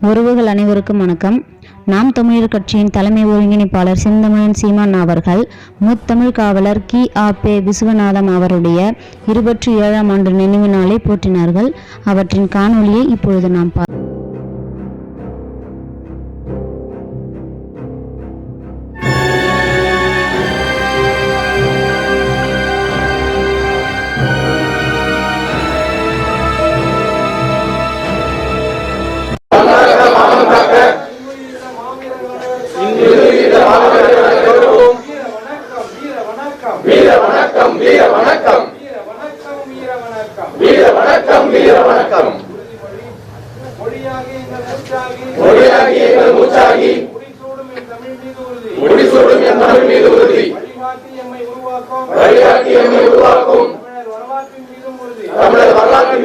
உறவுகள் அனைவருக்கும் வணக்கம். நாம் தமிழர் கட்சியின் தலைமை ஒருங்கிணைப்பாளர் செந்தமிழன் சீமான் அவர்கள் முத்தமிழ் காவலர் கி. ஆ. பே. விஸ்வநாதம் அவருடைய இருபத்தி ஏழாம் ஆண்டு நினைவு நாளை போற்றினார்கள். அவற்றின் காணொளியை இப்பொழுது நாம் பா வீர வணக்கம் வீர வணக்கம் வீர வணக்கம் வீர வணக்கம் மொழியாகி எங்கள் மூச்சாகி. முடிசூடும் என் தமிழ் மீது உறுதி. முடிசூடும் வழிகாட்டி எம்மை உருவாக்கும். தமிழர் வரலாற்றின் மீது உறுதி. தமிழர் வரலாற்றின்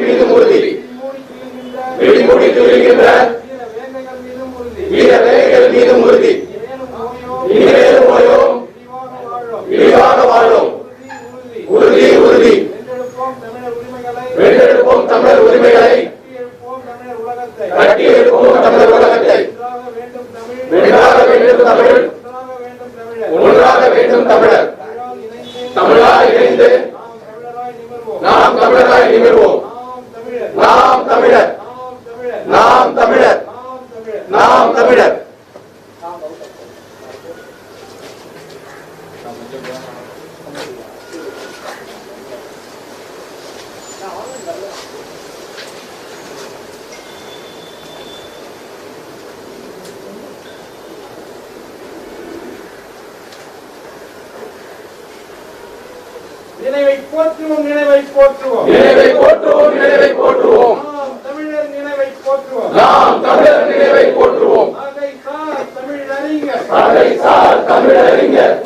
விழிமூடி துயில்கின்ற உலகத்தை கட்டி எழுப்போம் தமிழர் உலகத்தை ஒன்றாக வேண்டும் தமிழ். வென்றாக வேண்டும் தமிழ் ஒன்றாக வேண்டும் தமிழர். ஒன்றாக வேண்டும் தமிழர் தமிழால் இணைந்து தமிழாய் இணைந்து நாம் தமிழராய் நிமிர்வோம் நாம் தமிழராய் நிமிர்வோம் நாம் தமிழர் நாம் தமிழர். நாம் தமிழர். நாம் தமிழர் நாம் தமிழர் நாம் தமிழர் நினைவை போற்றுவோம் நினைவை போற்றுவோம். நினைவை போற்றுவோம் நினைவை போற்றுவோம். நாம் தமிழர் நினைவை போற்றுவோம். நாம் தமிழர் நினைவை போற்றுவோம். அதை சார் தமிழறிஞர் அதை சார் தமிழறிஞர்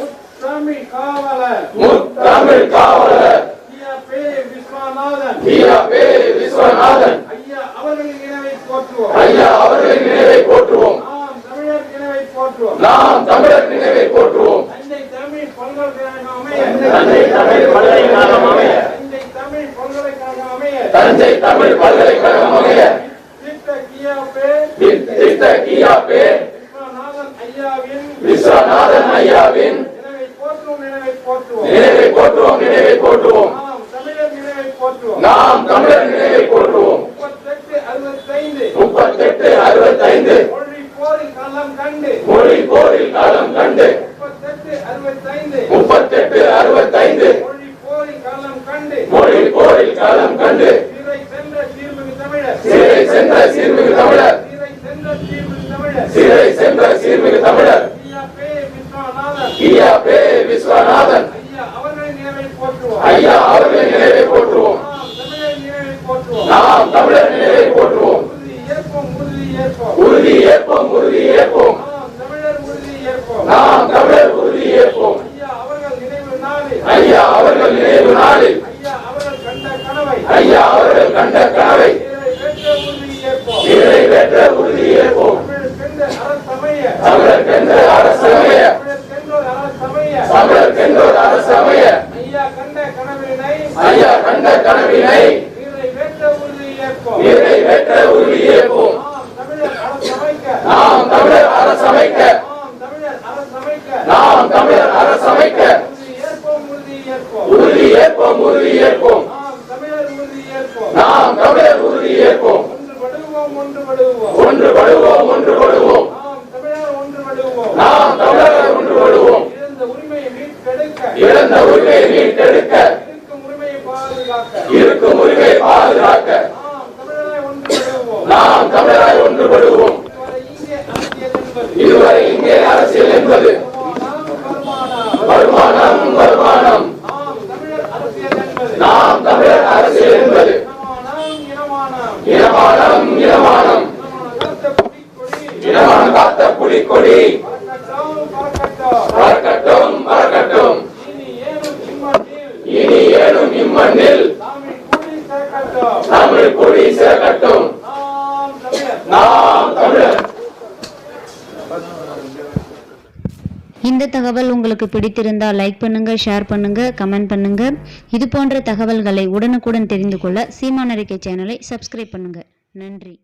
தமிழ் காவலர். முத்தமிழ் காவலர். ஐயா பே விஸ்வநாதன். வீரா பே விஸ்வநாதன். ஐயா அவர்களின் நினைவை போற்றுவோம். ஐயா அவர்களின் நினைவை போற்றுவோம். நாம் தமிழர் நினைவை போற்றுவோம். நாம் தமிழர் நினைவை போற்றுவோம். தந்தை தமிழ் பல்கலைக்கழகம் தந்தை தமிழ் பல்கலைக்கழகம் அமைய தந்தை தமிழ் பல்கலைக்கழகம் அமைய தஞ்சை தமிழ் பல்கலைக்கழகம் அமைய திட்ட விஸ்வநாதன் ஐயாவின். நினைவை போற்றுவோம் நினைவை போற்றுவோம். நினைவை போற்றுவோம் நினைவை போற்றுவோம் நாம் தமிழர் நினைவை போற்றுவோம் நாம் தமிழர் நினைவை போற்றுவோம் முப்பத்தெட்டு அறுபத்தைந்து முப்பத்தெட்டு அறுபத்தைந்து மொழி போரில் களம் கண்டு மொழி போரில் காலம் கண்டு முப்பத்தெட்டு அறுபத்தைந்து முப்பத்தெட்டு அறுபத்தைந்து மொழி போரில் களம் கண்டு மொழி போரில் காலம் கண்டு சிறை சென்ற சீர்மிகு தமிழர் சிறை சென்ற சீர்மிகு தமிழர். சிறை சென்ற சீர்மிகு தமிழர். கியா பே விஸ்வநாதன் ஐயா அவர்களின் நினைவை போற்றுவோம் ஐயா அவர்களின் நினைவை போற்றுவோம் நாம் தமிழர் நினைவை நாம் தமிழர் நினைவை போற்றுவோம் போற்றுவோம் உறுதி ஏற்போம் உறுதி ஏற்போம் உறுதி ஏற்போம் உறுதி ஏற்போம் நாம் தமிழர் உறுதி ஏற்போம் நாம் தமிழர் உறுதி ஏற்போம் ஐயா அவர்கள் நினைவு நாளில் ஐயா அவர்கள் நினைவு நாளில் ஐயா அவர்கள் கண்ட கனவை ஐயா அவர்கள் கண்ட கனவை இதை பெற்ற உறுதி ஏற்போம் நிறைவேற்ற உறுதி ஏற்போம் தமிழருக்கென்ற அரசமைய தமிழர்கென்ற அரசு அமைய. தமிழருக்கென்ற அரசமைய ஐயா கண்ட கனவினை ஐயா கண்ட கனவினை. நிறைவேற்ற உறுதி ஏற்போம். நிறைவேற்ற உறுதி ஏற்போம். நாம் தமிழர் அரசமைக்க. நாம் தமிழர் அரசமைக்க. உறுதி ஏற்போம் உறுதி ஏற்போம். நாம் தமிழர் உறுதி ஏற்போம். ஒன்றுபடுவோம் ஒன்றுபடுவோம். ஒன்றுபடுவோம் நாம் தமிழர் ஒன்றுபடுவோம் நாம் தமிழர் ஒன்றுபடுவோம் இழந்த உரிமையை மீட்டெடுக்க இழந்த உரிமையை மீட்டெடுக்க. இருக்கும் உரிமையை பாதுகாக்க. நாம் தமிழராய் ஒன்றுபடுவோம். இதுவரை இங்கே அரசியல் என்பது. வருமானம், வருமானம். நாம் தமிழர் அரசியல் என்பது. இனமானம். இனமானம் இனமான காத்த புலிக்கொடி. தமிழ் கொடி சேர்க்கட்டும் நாம் தமிழர். இந்த தகவல் உங்களுக்கு பிடித்திருந்தால் லைக் பண்ணுங்க ஷேர் பண்ணுங்க கமெண்ட் பண்ணுங்க. இது போன்ற தகவல்களை உடனுக்குடன் தெரிந்து கொள்ள சீமானறிக்கை சேனலை சப்ஸ்கிரைப் பண்ணுங்க. நன்றி.